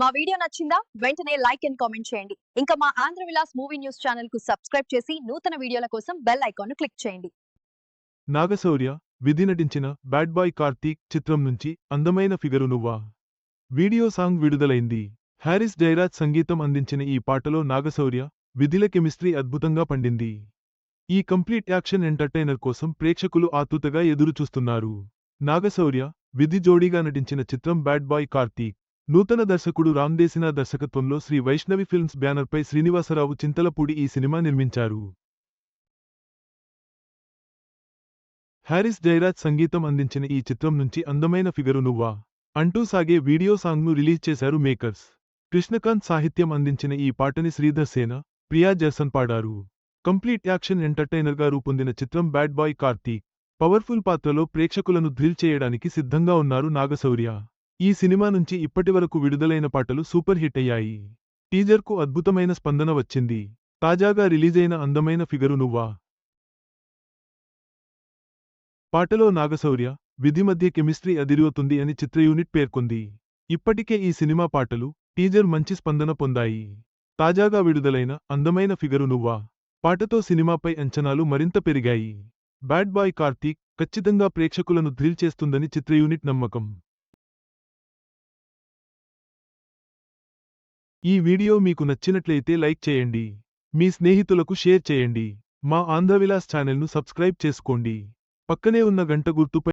మా వీడియో నచ్చిందా? వెంటనే లైక్ అండ్ కామెంట్ చేయండి. ఇంకా మా ఆంధ్ర విలాస్ మూవీ న్యూస్ ఛానల్కు సబ్స్క్రైబ్ చేసి నూతన వీడియోల కోసం బెల్ ఐకాన్ను క్లిక్ చేయండి. నాగశౌర్య విధి నటించిన బ్యాడ్ బాయ్ కార్తీక్ చిత్రం నుంచి అందమైన ఫిగరు నువ్వా? వీడియో సాంగ్ విడుదలైంది. హ్యారిస్ జయరాజ్ సంగీతం అందించిన ఈ పాటలో నాగశౌర్య విధిల కెమిస్ట్రీ అద్భుతంగా పండింది. ఈ కంప్లీట్ యాక్షన్ ఎంటర్టైనర్ కోసం ప్రేక్షకులు ఆతృతగా ఎదురుచూస్తున్నారు. నాగశౌర్య విధి జోడీగా నటించిన చిత్రం బ్యాడ్ బాయ్ కార్తీక్. నూతన దర్శకుడు రామ్దేశినా దర్శకత్వంలో శ్రీ వైష్ణవి ఫిల్మ్స్ బ్యానర్పై శ్రీనివాసరావు చింతలపూడి ఈ సినిమా నిర్మించారు. హ్యారిస్ జయరాజ్ సంగీతం అందించిన ఈ చిత్రం నుంచి అందమైన ఫిగరు నువ్వా? అంటూ సాగే వీడియో సాంగ్ను రిలీజ్ చేశారు మేకర్స్. కృష్ణకాంత్ సాహిత్యం అందించిన ఈ పాటని శ్రీధర్ సేన ప్రియా జర్సన్ పాడారు. కంప్లీట్ యాక్షన్ ఎంటర్టైనర్గా రూపొందిన చిత్రం బ్యాడ్ బాయ్ కార్తీక్. పవర్ఫుల్ పాత్రలో ప్రేక్షకులను థ్రిల్ చేయడానికి సిద్ధంగా ఉన్నారు నాగశౌర్య. ఈ సినిమా నుంచి ఇప్పటివరకు విడుదలైన పాటలు సూపర్ హిట్ అయ్యాయి. టీజర్కు అద్భుతమైన స్పందన వచ్చింది. తాజాగా రిలీజైన అందమైన ఫిగరు నువ్వా? పాటలో నాగశౌర్య విధి మధ్య కెమిస్ట్రీ అదిరివుతుంది అని చిత్ర యూనిట్ పేర్కొంది. ఇప్పటికే ఈ సినిమా పాటలు టీజర్ మంచి స్పందన పొందాయి. తాజాగా విడుదలైన అందమైన ఫిగరు నువ్వా? పాటతో సినిమాపై అంచనాలు మరింత పెరిగాయి. బ్యాడ్ బాయ్ కార్తీక్ ఖచ్చితంగా ప్రేక్షకులను థ్రిల్ చేస్తుందని చిత్ర యూనిట్ నమ్మకం. ఈ వీడియో మీకు నచ్చినట్లయితే లైక్ చేయండి. మీ స్నేహితులకు షేర్ చేయండి. మా ఆంధ్రవిలాస్ ఛానల్ను సబ్స్క్రైబ్ చేసుకోండి. పక్కనే ఉన్న గంట గుర్తుపై